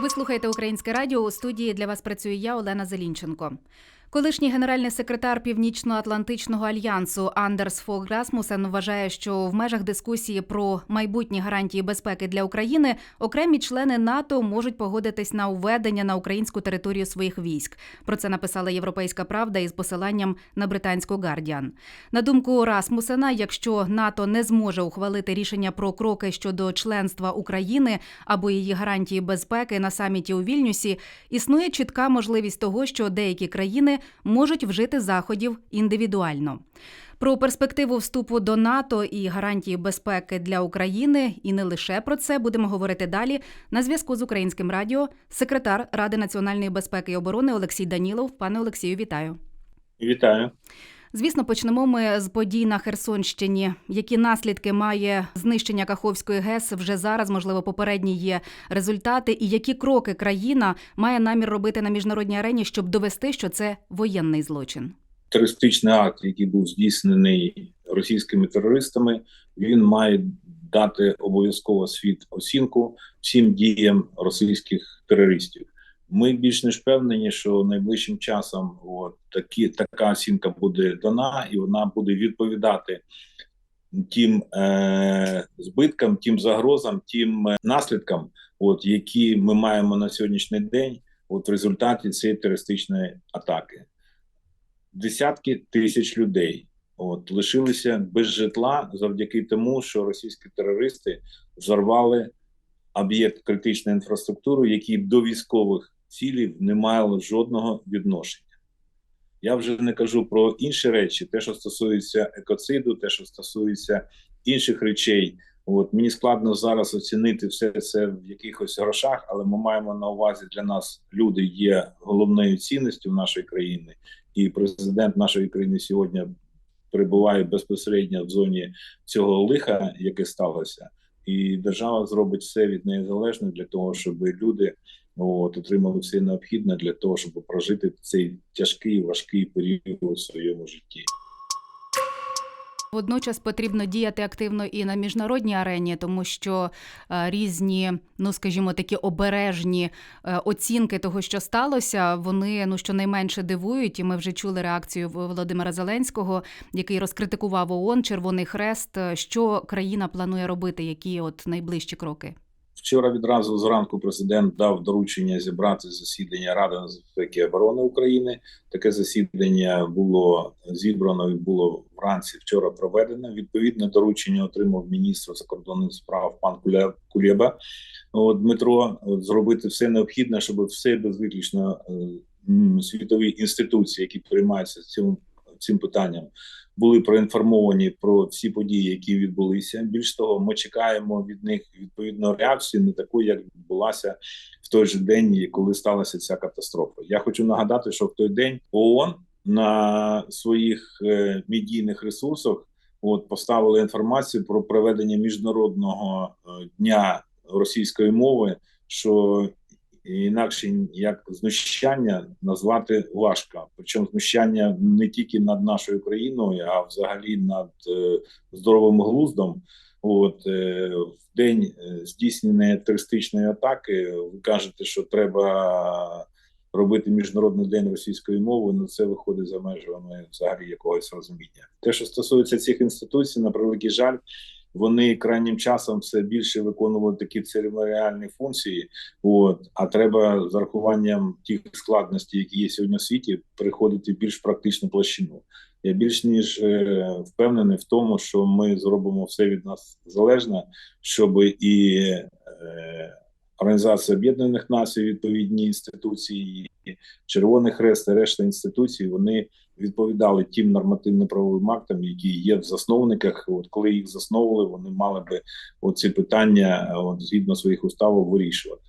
Ви слухаєте українське радіо. У студії для вас працює я, Олена Зелінченко. Колишній генеральний секретар Північно-Атлантичного альянсу Андерс Фог Расмусен вважає, що в межах дискусії про майбутні гарантії безпеки для України окремі члени НАТО можуть погодитись на введення на українську територію своїх військ. Про це написала Європейська Правда із посиланням на британську Гардіан. На думку Расмусена, якщо НАТО не зможе ухвалити рішення про кроки щодо членства України або її гарантії безпеки на саміті у Вільнюсі, існує чітка можливість того, що деякі країни можуть вжити заходів індивідуально. Про перспективу вступу до НАТО і гарантії безпеки для України, і не лише про це будемо говорити далі. На зв'язку з українським радіо, секретар Ради національної безпеки і оборони Олексій Данілов. Пане Олексію, вітаю. Вітаю. Звісно, почнемо ми з подій на Херсонщині. Які наслідки має знищення Каховської ГЕС вже зараз? Можливо, попередні є результати, і які кроки країна має намір робити на міжнародній арені, щоб довести, що це воєнний злочин? Терористичний акт, який був здійснений російськими терористами, він має дати обов'язково світ оцінку всім діям російських терористів. Ми більш ніж впевнені, що найближчим часом от такі така оцінка буде дана, і вона буде відповідати тим е, збиткам, тим загрозам, тим е, наслідкам, от які ми маємо на сьогоднішній день, от в результаті цієї терористичної атаки. Десятки тисяч людей от лишилися без житла завдяки тому, що російські терористи взорвали об'єкт критичної інфраструктури, який до військових цілів не мали жодного відношення. Я вже не кажу про інші речі, те, що стосується екоциду, те, що стосується інших речей. От мені складно зараз оцінити все це в якихось грошах, але ми маємо на увазі для нас люди є головною цінністю нашої країни, і президент нашої країни сьогодні перебуває безпосередньо в зоні цього лиха, яке сталося, і держава зробить все від неї залежне для того, щоб люди от, отримали все необхідне для того, щоб прожити цей тяжкий важкий період у своєму житті. Водночас потрібно діяти активно і на міжнародній арені, тому що е, різні, ну скажімо, такі обережні е, оцінки того, що сталося, вони ну щонайменше дивують. І ми вже чули реакцію Володимира Зеленського, який розкритикував ООН, Червоний Хрест. Що країна планує робити? Які от найближчі кроки? Вчора відразу зранку президент дав доручення зібрати засідання Ради безпеки оборони України. Таке засідання було зібрано і було вранці вчора проведено. Відповідне доручення отримав міністр закордонних справ пан Кулєба Дмитро. От, зробити все необхідне, щоб все безвиключно світові інституції, які приймаються цим цим питанням, були проінформовані про всі події, які відбулися. Більш того, ми чекаємо від них відповідно реакції, не таку, як відбулася в той же день, коли сталася ця катастрофа. Я хочу нагадати, що в той день ООН на своїх е, медійних ресурсах от поставили інформацію про проведення міжнародного е, дня російської мови. що інакше як знущання назвати важко. Причому знущання не тільки над нашою країною, а взагалі над е, здоровим глуздом. От е, в день е, здійснення терористичної атаки, ви кажете, що треба робити міжнародний день російської мови. Ну це виходить за межами взагалі якогось розуміння. Те, що стосується цих інституцій, на превеликий жаль вони крайнім часом все більше виконували такі церемоніальні функції. От а треба з рахуванням тих складностей, які є сьогодні в світі, приходити в більш практичну площину. Я більш ніж е, впевнений в тому, що ми зробимо все від нас залежне, щоб і е, Організація Об'єднаних Націй, відповідні інституції, Червоний Хрест, і решта інституцій, вони відповідали тим нормативно-правовим актам, які є в засновниках. От коли їх засновували, вони мали би оці питання от, згідно своїх уставів вирішувати.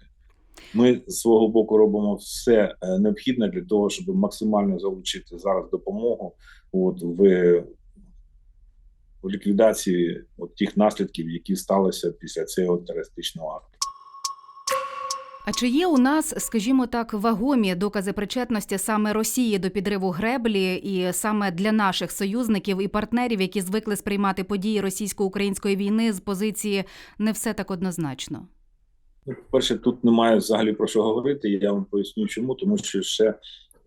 Ми з свого боку робимо все е, необхідне для того, щоб максимально залучити зараз допомогу от в в ліквідації от тих наслідків, які сталися після цього терористичного акту. А чи є у нас, скажімо так, вагомі докази причетності саме Росії до підриву греблі, і саме для наших союзників і партнерів, які звикли сприймати події російсько-української війни з позиції не все так однозначно? Ну, Перше, тут немає взагалі про що говорити. Я вам поясню, чому, тому що ще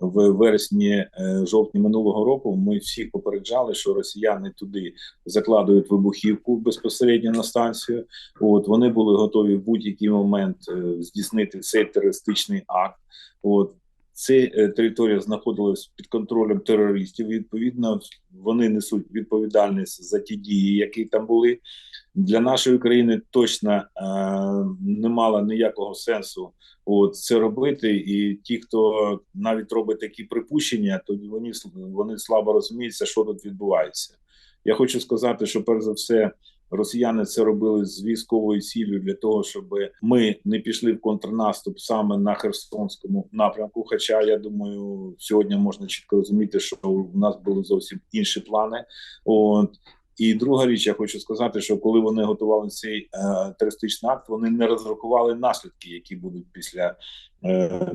в вересні, е, жовтні минулого року ми всіх попереджали, що росіяни туди закладують вибухівку безпосередньо на станцію. От вони були готові в будь-який момент е, здійснити цей терористичний акт. От ця е, територія знаходилась під контролем терористів. Відповідно, вони несуть відповідальність за ті дії, які там були. Для нашої країни точно е, не мало ніякого сенсу от це робити. І ті, хто навіть робить такі припущення, то вони вони слабо розуміються, що тут відбувається. Я хочу сказати, що перш за все. Росіяни це робили з військовою цілею для того, щоб ми не пішли в контрнаступ саме на Херсонському напрямку. Хоча я думаю, сьогодні можна чітко розуміти, що у нас були зовсім інші плани. От і друга річ, я хочу сказати, що коли вони готували цей е, терористичний акт, вони не розрахували наслідки, які будуть після е,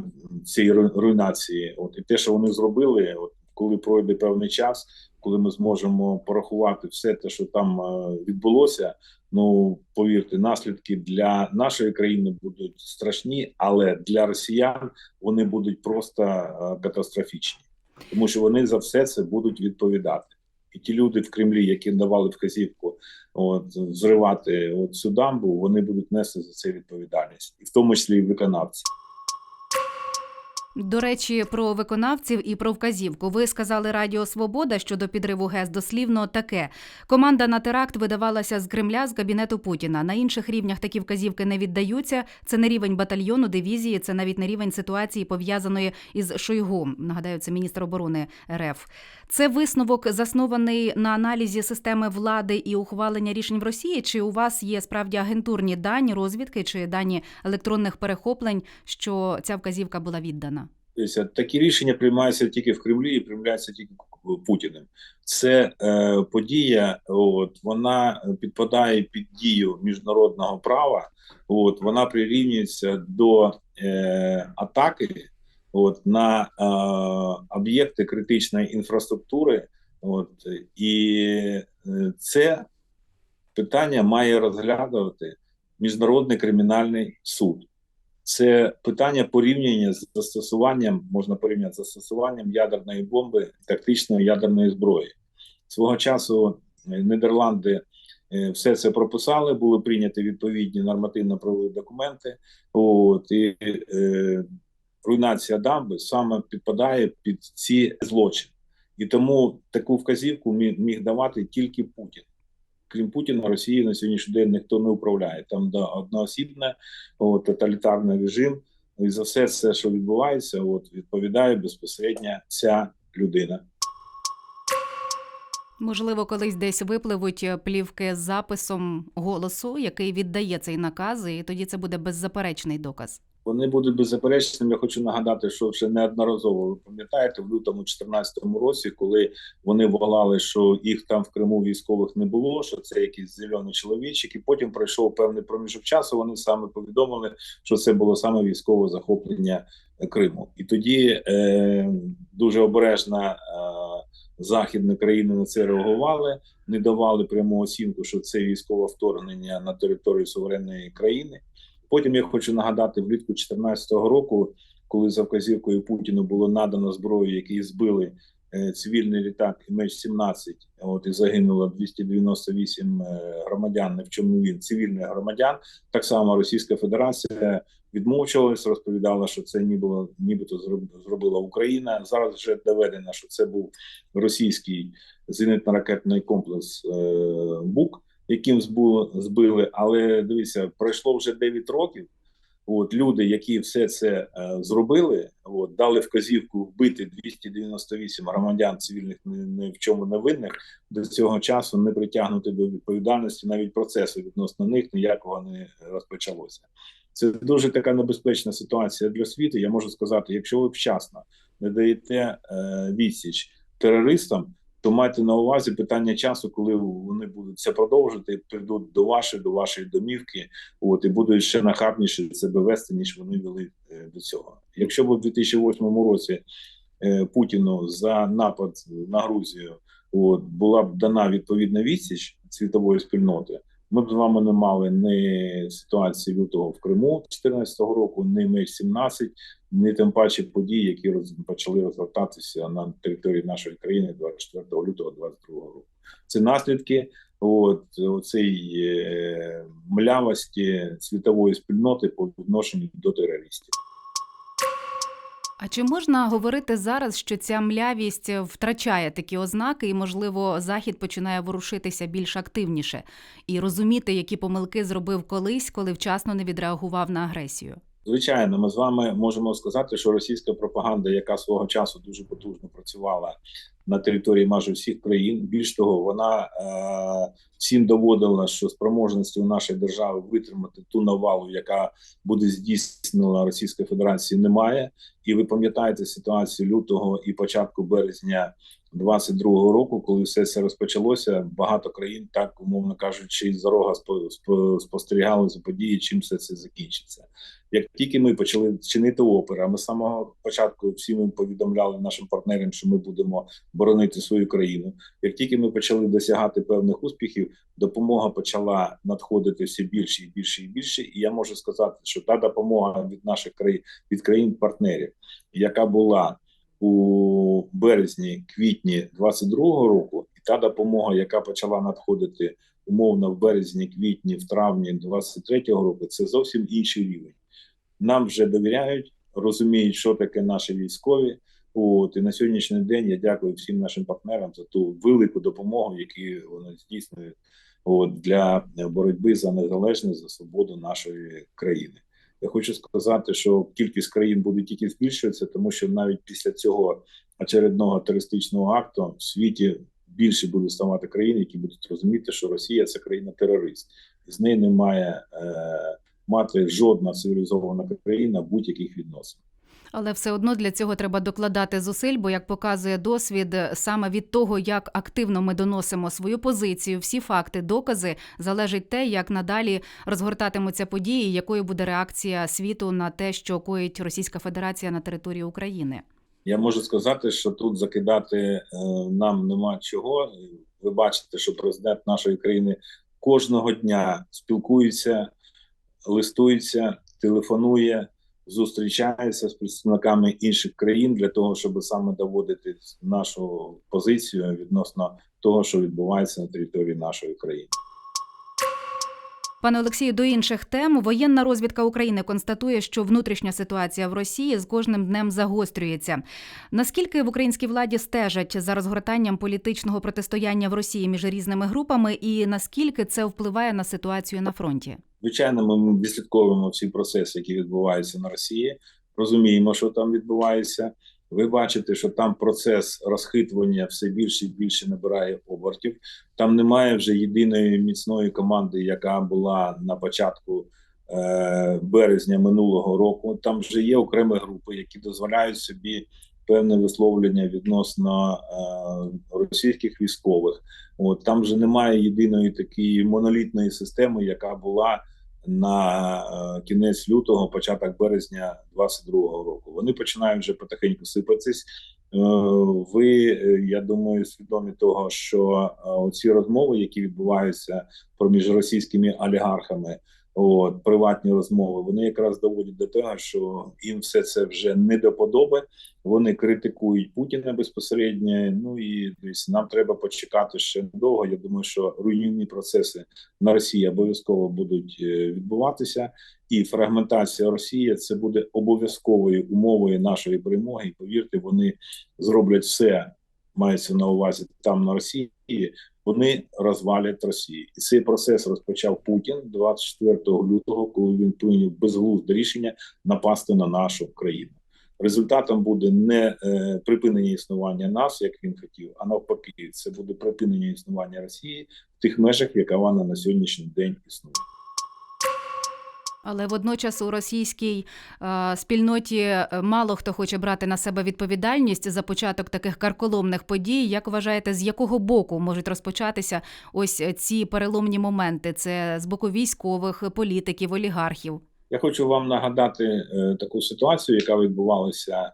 цієї руйнації. От і те, що вони зробили, от коли пройде певний час, коли ми зможемо порахувати все те, що там е, відбулося. Ну повірте, наслідки для нашої країни будуть страшні, але для росіян вони будуть просто е, катастрофічні, тому що вони за все це будуть відповідати. І ті люди в Кремлі, які давали вказівку от зривати от цю дамбу, вони будуть нести за це відповідальність, і в тому числі і виконавці. До речі, про виконавців і про вказівку. Ви сказали Радіо Свобода щодо підриву ГЕС дослівно таке. Команда на теракт видавалася з Кремля з кабінету Путіна. На інших рівнях такі вказівки не віддаються. Це не рівень батальйону, дивізії, це навіть не рівень ситуації пов'язаної із Шойгу. Нагадаю, це міністр оборони РФ. Це висновок заснований на аналізі системи влади і ухвалення рішень в Росії. Чи у вас є справді агентурні дані розвідки чи дані електронних перехоплень, що ця вказівка була віддана? Тобто такі рішення приймаються тільки в Кремлі і приймаються тільки Путіним. Це е, подія, от вона підпадає під дію міжнародного права. От вона прирівнюється до е, атаки от на е, об'єкти критичної інфраструктури. От і е, це питання має розглядувати міжнародний кримінальний суд це питання порівняння з застосуванням, можна порівняти з застосуванням ядерної бомби, тактичної ядерної зброї. Свого часу е, Нідерланди е, все це прописали, були прийняті відповідні нормативно-правові документи. От і е, руйнація дамби саме підпадає під ці злочини, і тому таку вказівку міг, міг давати тільки Путін крім Путіна, Росії на сьогоднішній день ніхто не управляє. Там да, одноосібне от, тоталітарний режим. І за все, це, що відбувається, от відповідає безпосередньо ця людина. Можливо, колись десь випливуть плівки з записом голосу, який віддає цей наказ, і тоді це буде беззаперечний доказ. Вони будуть беззаперечними. Я хочу нагадати, що вже неодноразово ви пам'ятаєте в лютому 2014 році, коли вони волали, що їх там в Криму військових не було, що це якийсь зелений чоловічок, і потім пройшов певний проміжок часу. Вони саме повідомили, що це було саме військове захоплення Криму, і тоді е, дуже обережна. Е, Західні країни на це реагували, не давали пряму оцінку, що це військове вторгнення на територію суверенної країни. Потім я хочу нагадати влітку 2014 року, коли за вказівкою Путіну було надано зброю, які збили е, цивільний літак МН-17, От і загинуло 298 е, громадян. Не в чому він цивільних громадян. Так само Російська Федерація відмовчувалась, розповідала, що це нібито нібито зробила Україна. Зараз вже доведено, що це був російський зенитно-ракетний комплекс е, БУК яким збили. Але дивіться, пройшло вже 9 років. От люди, які все це е, зробили, от дали вказівку вбити 298 громадян цивільних ні в чому не винних, до цього часу не притягнути до відповідальності навіть процесу відносно них ніякого не розпочалося. Це дуже така небезпечна ситуація для світу. Я можу сказати, якщо ви вчасно не даєте е, відсіч терористам то майте на увазі питання часу, коли вони будуть це продовжити, прийдуть до вашої, до вашої домівки, от і будуть ще нахабніше себе вести, ніж вони вели е, до цього. Якщо б у 2008 році е, Путіну за напад на Грузію от була б дана відповідна відсіч світової спільноти, Ми б з вами не мали ні ситуації лютого в Криму 2014 року, ні меч 17 ні тим паче події, які роз, почали розгортатися на території нашої країни 24 лютого 2022 року. Це наслідки от оцей е, млявості світової спільноти по відношенню до терористів. А чи можна говорити зараз, що ця млявість втрачає такі ознаки, і можливо захід починає ворушитися більш активніше і розуміти, які помилки зробив колись, коли вчасно не відреагував на агресію? Звичайно, ми з вами можемо сказати, що російська пропаганда, яка свого часу дуже потужно працювала на території майже всіх країн, більш того, вона е, всім доводила, що спроможності у нашої держави витримати ту навалу, яка буде здійснена Російської Федерації, немає. І ви пам'ятаєте ситуацію лютого і початку березня 22-го року, коли все це розпочалося, багато країн, так умовно кажучи, за рога спо- спо- спостерігали за події, чим все це закінчиться. Як тільки ми почали чинити опір, а ми з самого початку всі ми повідомляли нашим партнерам, що ми будемо боронити свою країну. Як тільки ми почали досягати певних успіхів, допомога почала надходити все більше і більше і більше. І я можу сказати, що та допомога від наших країн від країн-партнерів, яка була у березні, квітні 22-го року, і та допомога, яка почала надходити умовно в березні, квітні, в травні 23-го року, це зовсім інший рівень. Нам вже довіряють, розуміють, що таке наші військові. От і на сьогоднішній день я дякую всім нашим партнерам за ту велику допомогу, яку вони здійснюють от, для боротьби за незалежність за свободу нашої країни. Я хочу сказати, що кількість країн буде тільки збільшуватися, тому що навіть після цього очередного терористичного акту в світі більше буде ставати країн, які будуть розуміти, що Росія це країна-терорист, з нею не має е, мати жодна цивілізована країна будь-яких відносин. Але все одно для цього треба докладати зусиль, бо як показує досвід, саме від того, як активно ми доносимо свою позицію, всі факти, докази, залежить те, як надалі розгортатимуться події, якою буде реакція світу на те, що коїть Російська Федерація на території України. Я можу сказати, що тут закидати е, нам нема чого. Ви бачите, що президент нашої країни кожного дня спілкується, листується, телефонує, зустрічається з представниками інших країн для того, щоб саме доводити нашу позицію відносно того, що відбувається на території нашої країни. Пане Олексію, до інших тем воєнна розвідка України констатує, що внутрішня ситуація в Росії з кожним днем загострюється. Наскільки в українській владі стежать за розгортанням політичного протистояння в Росії між різними групами, і наскільки це впливає на ситуацію на фронті? Звичайно, ми відслідковуємо всі процеси, які відбуваються на Росії. Розуміємо, що там відбувається. Ви бачите, що там процес розхитування все більше і більше набирає обертів. Там немає вже єдиної міцної команди, яка була на початку е, березня минулого року. Там вже є окремі групи, які дозволяють собі певне висловлення відносно е, російських військових. От там вже немає єдиної такої монолітної системи, яка була на е, кінець лютого, початок березня 22-го року. Вони починають вже потихеньку сипатись. Е, Ви, е, я думаю, свідомі того, що ці розмови, які відбуваються проміж російськими олігархами, от приватні розмови, вони якраз доводять до того, що їм все це вже не до подоби. Вони критикують Путіна безпосередньо. Ну і десь нам треба почекати ще довго. Я думаю, що руйнівні процеси на Росії обов'язково будуть е, відбуватися, і фрагментація Росії це буде обов'язковою умовою нашої перемоги. І повірте, вони зроблять все, мається на увазі там на Росії. Вони розвалять Росію, і цей процес розпочав Путін 24 лютого, коли він прийняв безглузде рішення напасти на нашу країну. Результатом буде не е, припинення існування нас, як він хотів, а навпаки, це буде припинення існування Росії в тих межах, яка вона на сьогоднішній день існує. Але водночас у російській е, спільноті е, мало хто хоче брати на себе відповідальність за початок таких карколомних подій. Як вважаєте, з якого боку можуть розпочатися ось ці переломні моменти? Це з боку військових, політиків, олігархів? Я хочу вам нагадати е, таку ситуацію, яка відбувалася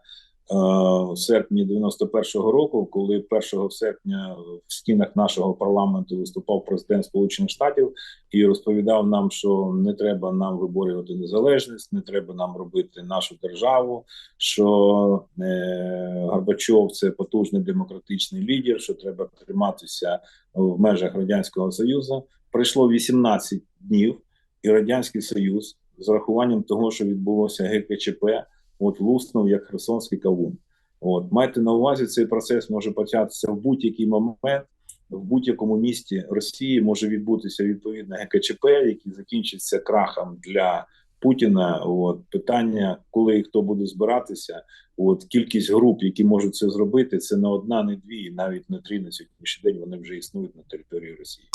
серпні 91-го року, коли 1 серпня в стінах нашого парламенту виступав президент Сполучених Штатів і розповідав нам, що не треба нам виборювати незалежність, не треба нам робити нашу державу. Що е, Горбачов це потужний демократичний лідер, що треба триматися в межах радянського союзу. Пройшло 18 днів, і радянський союз з рахуванням того, що відбулося ГКЧП, от луснув як Херсонський кавун. От майте на увазі, цей процес може початися в будь-який момент. В будь-якому місті Росії може відбутися відповідне ГКЧП, який закінчиться крахом для Путіна. От питання, коли і хто буде збиратися. От кількість груп, які можуть це зробити, це не одна, не дві, навіть не три на сьогоднішній день. Вони вже існують на території Росії.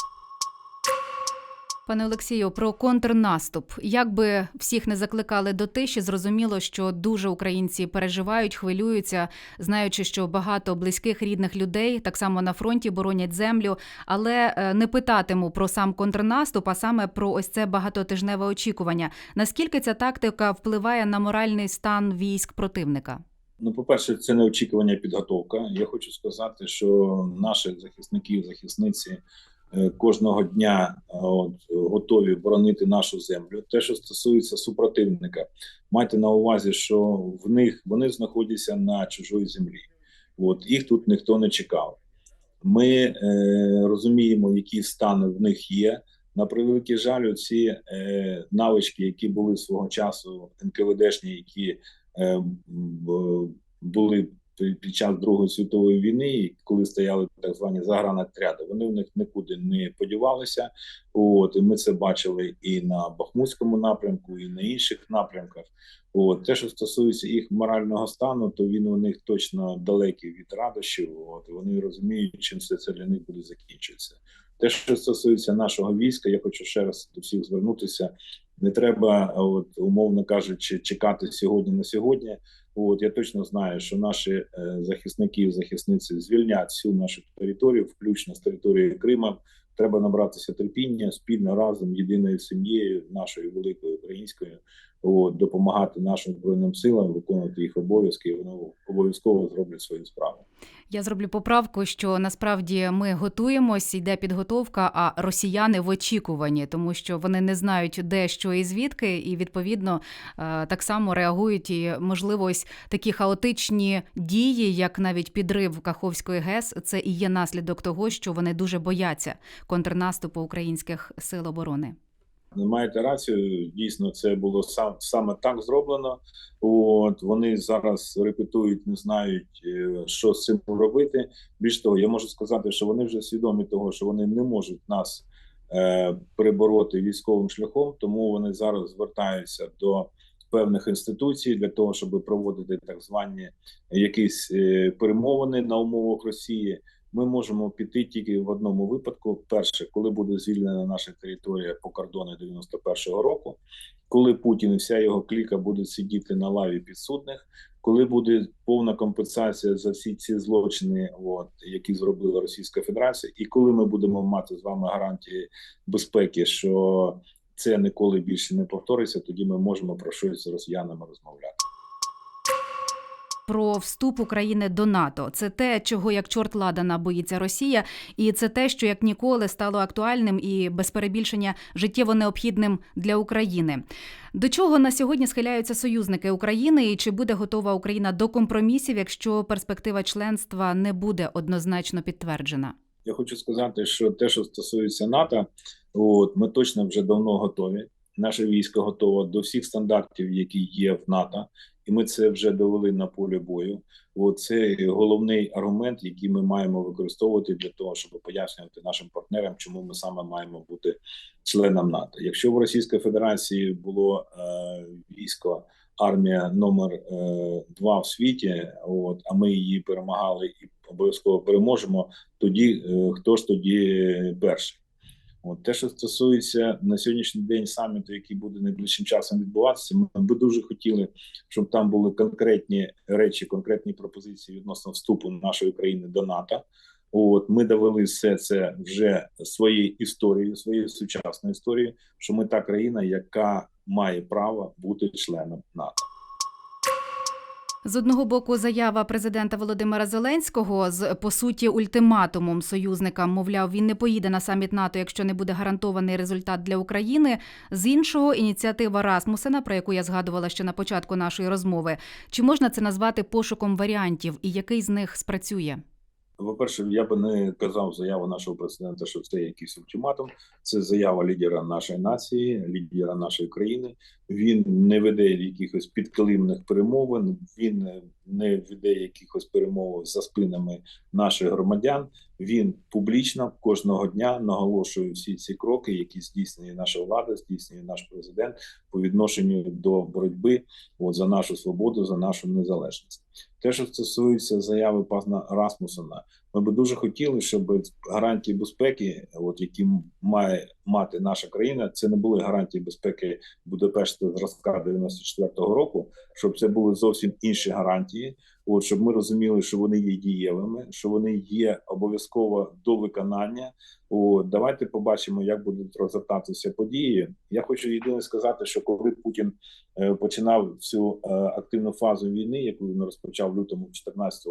Пане Олексію, про контрнаступ. Як би всіх не закликали до тиші, зрозуміло, що дуже українці переживають, хвилюються, знаючи, що багато близьких рідних людей так само на фронті боронять землю, але е, не питатиму про сам контрнаступ, а саме про ось це багатотижневе очікування. Наскільки ця тактика впливає на моральний стан військ противника? Ну, по-перше, це не очікування, підготовка. Я хочу сказати, що наші захисники, захисниці кожного дня е, от, готові боронити нашу землю. Те, що стосується супротивника, майте на увазі, що в них вони знаходяться на чужої землі. От їх тут ніхто не чекав. Ми е, розуміємо, які стани в них є. На превеликий жаль, ці е, навички, які були свого часу НКВДшні, які е, були під- час Другої світової війни, коли стояли так звані загранотряди, вони в них нікуди не подівалися. От і ми це бачили і на Бахмутському напрямку, і на інших напрямках. От те, що стосується їх морального стану, то він у них точно далекий від радощів. От вони розуміють, чим все це для них буде закінчитися. Те, що стосується нашого війська, я хочу ще раз до всіх звернутися. Не треба, от умовно кажучи, чекати сьогодні на сьогодні. От я точно знаю, що наші е, захисники і захисниці звільнять всю нашу територію, включно з території Крима. Треба набратися терпіння спільно разом, єдиною сім'єю, нашою великою українською, от, допомагати нашим збройним силам виконувати їх обов'язки. і Вони обов'язково зроблять свою справу. Я зроблю поправку, що насправді ми готуємось, йде підготовка, а росіяни в очікуванні, тому що вони не знають, де що і звідки, і відповідно е, так само реагують. І можливо, ось такі хаотичні дії, як навіть підрив Каховської ГЕС, це і є наслідок того, що вони дуже бояться контрнаступу українських сил оборони. Маєте рацію. Дійсно, це було сам саме так зроблено. От вони зараз репетують, не знають, е, що з цим робити. Більш того, я можу сказати, що вони вже свідомі того, що вони не можуть нас е, перебороти військовим шляхом, тому вони зараз звертаються до певних інституцій для того, щоб проводити так звані якісь е, перемовини на умовах Росії. Ми можемо піти тільки в одному випадку: перше, коли буде звільнена наша територія по кордону 91-го року, коли Путін і вся його кліка будуть сидіти на лаві підсудних, коли буде повна компенсація за всі ці злочини, от які зробила Російська Федерація, і коли ми будемо мати з вами гарантії безпеки, що це ніколи більше не повториться, тоді ми можемо про щось з росіянами розмовляти. Про вступ України до НАТО це те, чого як чорт ладана боїться Росія, і це те, що як ніколи стало актуальним і без перебільшення життєво необхідним для України. До чого на сьогодні схиляються союзники України, і чи буде готова Україна до компромісів, якщо перспектива членства не буде однозначно підтверджена? Я хочу сказати, що те, що стосується НАТО, от ми точно вже давно готові. Наше військо готове до всіх стандартів, які є в НАТО, і ми це вже довели на полі бою. От це головний аргумент, який ми маємо використовувати для того, щоб пояснювати нашим партнерам, чому ми саме маємо бути членом НАТО. Якщо в Російській Федерації було е, військо армія номер е, два в світі, от а ми її перемагали і обов'язково переможемо. Тоді е, хто ж тоді перший? От те, що стосується на сьогоднішній день саміту, який буде найближчим часом відбуватися, ми би дуже хотіли, щоб там були конкретні речі, конкретні пропозиції відносно вступу нашої країни до НАТО. От ми довели все це вже своєю історією, своєю сучасною історією, що ми та країна, яка має право бути членом НАТО. З одного боку, заява президента Володимира Зеленського з по суті ультиматумом союзникам, мовляв, він не поїде на саміт НАТО, якщо не буде гарантований результат для України. З іншого, ініціатива Расмусена, про яку я згадувала ще на початку нашої розмови. Чи можна це назвати пошуком варіантів, і який з них спрацює? По-перше, я би не казав заяву нашого президента, що це якийсь ультиматум. Це заява лідера нашої нації, лідера нашої країни. Він не веде якихось підкилимних перемовин. Він не веде якихось перемовин за спинами наших громадян. Він публічно кожного дня наголошує всі ці кроки, які здійснює наша влада, здійснює наш президент по відношенню до боротьби от, за нашу свободу, за нашу незалежність. Те, що стосується заяви пана Расмусена, ми би дуже хотіли, щоб гарантії безпеки, от які має мати наша країна, це не були гарантії безпеки Будапешта зразка 94-го року, щоб це були зовсім інші гарантії. От щоб ми розуміли, що вони є дієвими, що вони є обов'язково до виконання. От давайте побачимо, як будуть розгортатися події. Я хочу єдине сказати, що коли Путін е, починав цю е, активну фазу війни, яку він розпочав в лютому 2014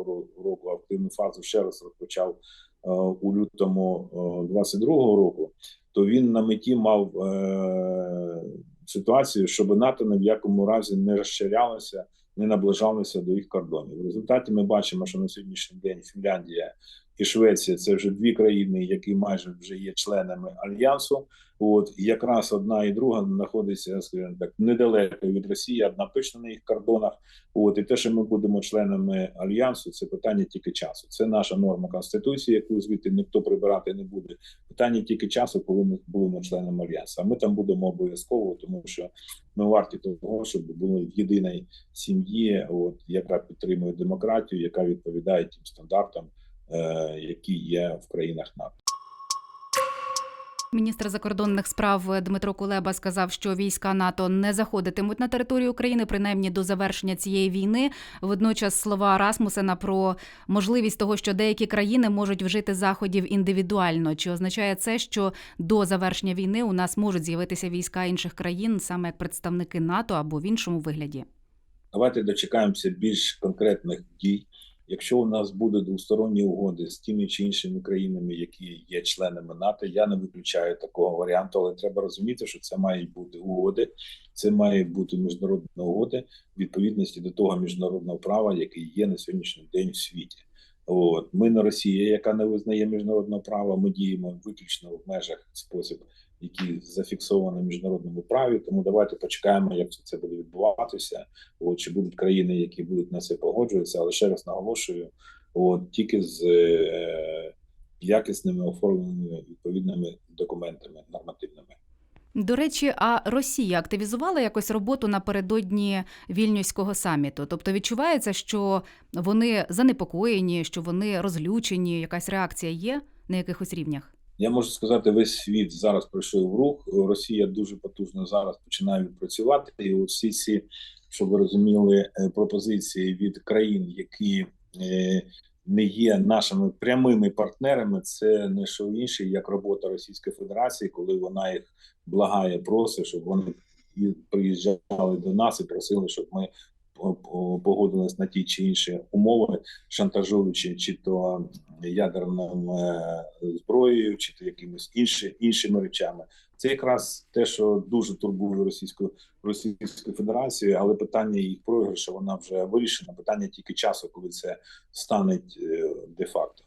року, активну фазу ще раз розпочав е, у лютому 22-го року, то він на меті мав е, ситуацію, щоб НАТО ні в якому разі не розширялося не наближалися до їх кордонів. В результаті ми бачимо, що на сьогоднішній день Фінляндія і Швеція це вже дві країни, які майже вже є членами альянсу. От якраз одна і друга знаходиться, скажімо так, недалеко від Росії, одна точно на їх кордонах. От і те, що ми будемо членами альянсу, це питання тільки часу. Це наша норма конституції, яку звідти ніхто прибирати не буде. Питання тільки часу, коли ми будемо членами альянсу. А ми там будемо обов'язково, тому що ми варті того, щоб були в єдиній сім'ї, от яка підтримує демократію, яка відповідає тим стандартам, які є в країнах НАТО. Міністр закордонних справ Дмитро Кулеба сказав, що війська НАТО не заходитимуть на територію України, принаймні до завершення цієї війни. Водночас слова Расмусена про можливість того, що деякі країни можуть вжити заходів індивідуально. Чи означає це, що до завершення війни у нас можуть з'явитися війська інших країн, саме як представники НАТО або в іншому вигляді? Давайте дочекаємося більш конкретних дій. Якщо у нас будуть двосторонні угоди з тими чи іншими країнами, які є членами НАТО, я не виключаю такого варіанту, але треба розуміти, що це мають бути угоди, це має бути міжнародні угоди відповідності до того міжнародного права, яке є на сьогоднішній день в світі. От ми не Росія, яка не визнає міжнародного права. Ми діємо виключно в межах спосіб, який зафіксований в міжнародному праві. Тому давайте почекаємо, як це буде відбуватися. От чи будуть країни, які будуть на це погоджуватися, але ще раз наголошую: от тільки з е, якісними оформленими відповідними документами нормативними. До речі, а Росія активізувала якось роботу напередодні вільнюського саміту. Тобто відчувається, що вони занепокоєні, що вони розлючені. Якась реакція є на якихось рівнях. Я можу сказати, весь світ зараз прийшов в рух. Росія дуже потужно зараз починає відпрацювати. І всі ці, щоб ви розуміли, пропозиції від країн, які не є нашими прямими партнерами, це не що інше, як робота Російської Федерації, коли вона їх благає, просить, щоб вони приїжджали до нас і просили, щоб ми погодились на ті чи інші умови, шантажуючи чи то ядерним зброєю, чи то якимись інші іншими речами. Це якраз те, що дуже турбує російську Російську Федерацію, але питання їх програшу вона вже вирішена. Питання тільки часу, коли це стане де-факто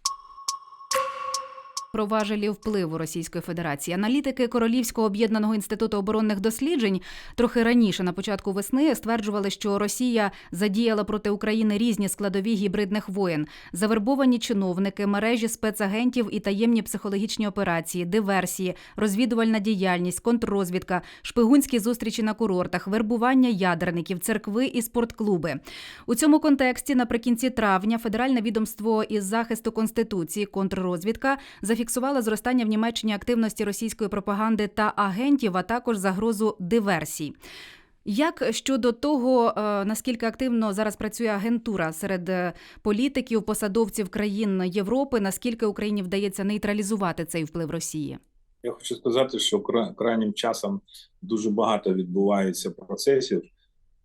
про важелі впливу Російської Федерації. Аналітики Королівського об'єднаного інституту оборонних досліджень трохи раніше на початку весни стверджували, що Росія задіяла проти України різні складові гібридних воєн, завербовані чиновники, мережі спецагентів і таємні психологічні операції, диверсії, розвідувальна діяльність, контррозвідка, шпигунські зустрічі на курортах, вербування ядерників, церкви і спортклуби. У цьому контексті наприкінці травня Федеральне відомство із захисту конституції контррозвідка зафіксувало зафіксувала зростання в Німеччині активності російської пропаганди та агентів, а також загрозу диверсій. Як щодо того, е, наскільки активно зараз працює агентура серед е, політиків, посадовців країн Європи, наскільки Україні вдається нейтралізувати цей вплив Росії? Я хочу сказати, що крайнім часом дуже багато відбувається процесів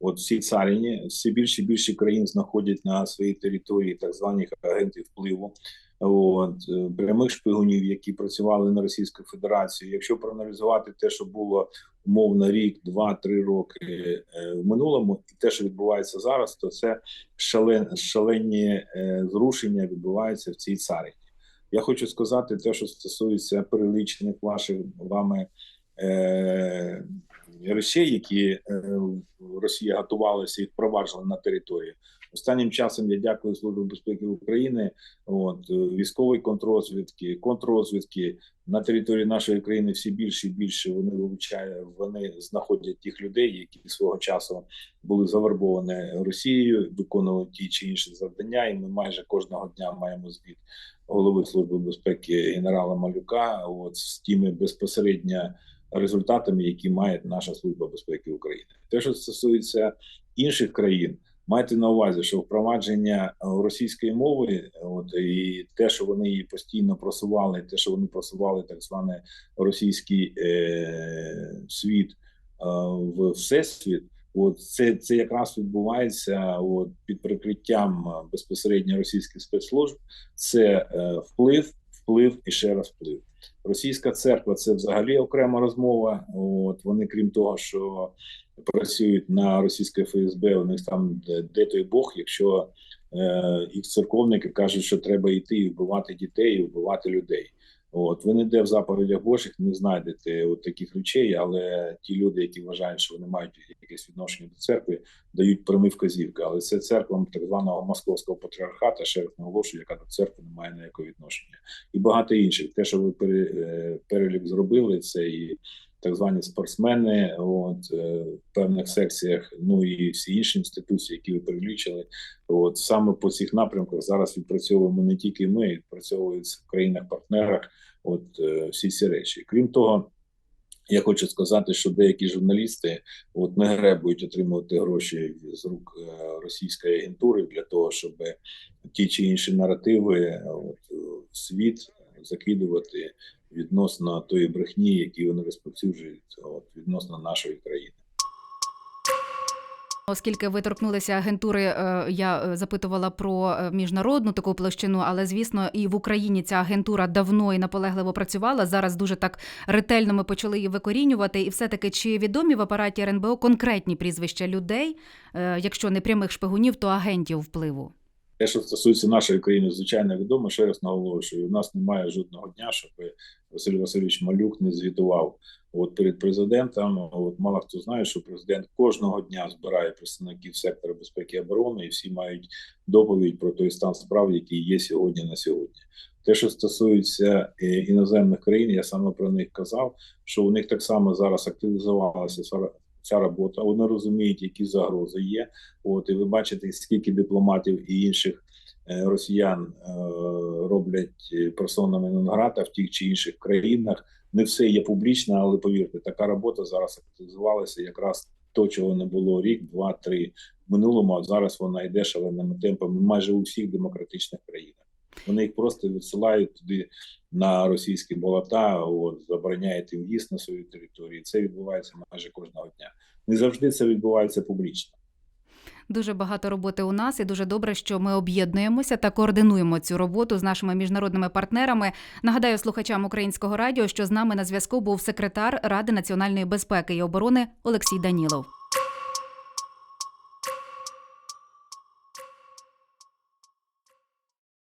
От в цій царині все більше і більше країн знаходять на своїй території так званих агентів впливу. От е, прямих шпигунів, які працювали на Російську Федерацію. Якщо проаналізувати те, що було умовно рік, два-три роки е, в минулому, і те, що відбувається зараз, то це шален, шалені е, зрушення відбуваються в цій царині. Я хочу сказати те, що стосується перелічених ваших вами речей, які е, Росія готувалася і впроваджувала на території. Останнім часом я дякую Службі безпеки України, от е, військової контррозвідки, контррозвідки на території нашої країни все більше і більше вони вивчають, вони знаходять тих людей, які свого часу були завербовані Росією, виконували ті чи інші завдання. І ми майже кожного дня маємо звіт голови служби безпеки генерала Малюка. От з тими безпосередньо результатами, які має наша служба безпеки України. Те, що стосується інших країн. Майте на увазі, що впровадження е, російської мови, от і те, що вони її постійно просували, те, що вони просували так званий російський е, світ е, в всесвіт, от це, це якраз відбувається от, під прикриттям е, безпосередньо російських спецслужб. Це е, вплив, вплив і ще раз вплив. Російська церква це взагалі окрема розмова. От вони, крім того, що працюють на російське ФСБ, у них там де, де той Бог, якщо е, їх церковники кажуть, що треба йти і вбивати дітей, і вбивати людей. От ви ніде в заповідях Божих не знайдете от таких речей, але ті люди, які вважають, що вони мають якесь відношення до церкви, дають прямі вказівки. Але це церква так званого московського патріархата, ще раз наголошую, яка до церкви не має ніякого відношення, і багато інших. Те, що ви е, перелік зробили, це і так звані спортсмени, от е, в певних секціях, ну і всі інші інституції, які ви перелічили. От саме по цих напрямках зараз відпрацьовуємо не тільки ми, відпрацьовують в країнах-партнерах. От е, всі ці речі. Крім того, я хочу сказати, що деякі журналісти от не гребують отримувати гроші з рук е, російської агентури для того, щоб ті чи інші наративи от, світ закидувати відносно тої брехні, які вони розповсюджують от, відносно нашої країни. Оскільки ви торкнулися агентури, е, я е, запитувала про е, міжнародну таку площину, але звісно, і в Україні ця агентура давно і наполегливо працювала. Зараз дуже так ретельно ми почали її викорінювати. І все таки, чи відомі в апараті РНБО конкретні прізвища людей, якщо не прямих шпигунів, то агентів впливу? Те, що стосується нашої країни, звичайно відомо. Ще раз наголошую, у нас немає жодного дня, щоб Василь Васильович Малюк не звітував от перед президентом. От мало хто знає, що президент кожного дня збирає представників сектора безпеки і оборони, і всі мають доповідь про той стан справ, який є сьогодні на сьогодні. Те, що стосується е, іноземних країн, я саме про них казав, що у них так само зараз активізувалася ця робота. Вони розуміють, які загрози є. От і ви бачите, скільки дипломатів і інших е, росіян е, роблять персонами Нонграта в тих чи інших країнах. Не все є публічно, але повірте, така робота зараз активізувалася якраз то, чого не було рік, два, три в минулому. А зараз вона йде шаленими темпами майже у всіх демократичних країнах. Вони їх просто відсилають туди на російські болота, от, забороняють їм в'їзд на свою територію. Це відбувається майже кожного дня. Не завжди це відбувається публічно. Дуже багато роботи у нас, і дуже добре, що ми об'єднуємося та координуємо цю роботу з нашими міжнародними партнерами. Нагадаю слухачам українського радіо, що з нами на зв'язку був секретар Ради національної безпеки і оборони Олексій Данілов.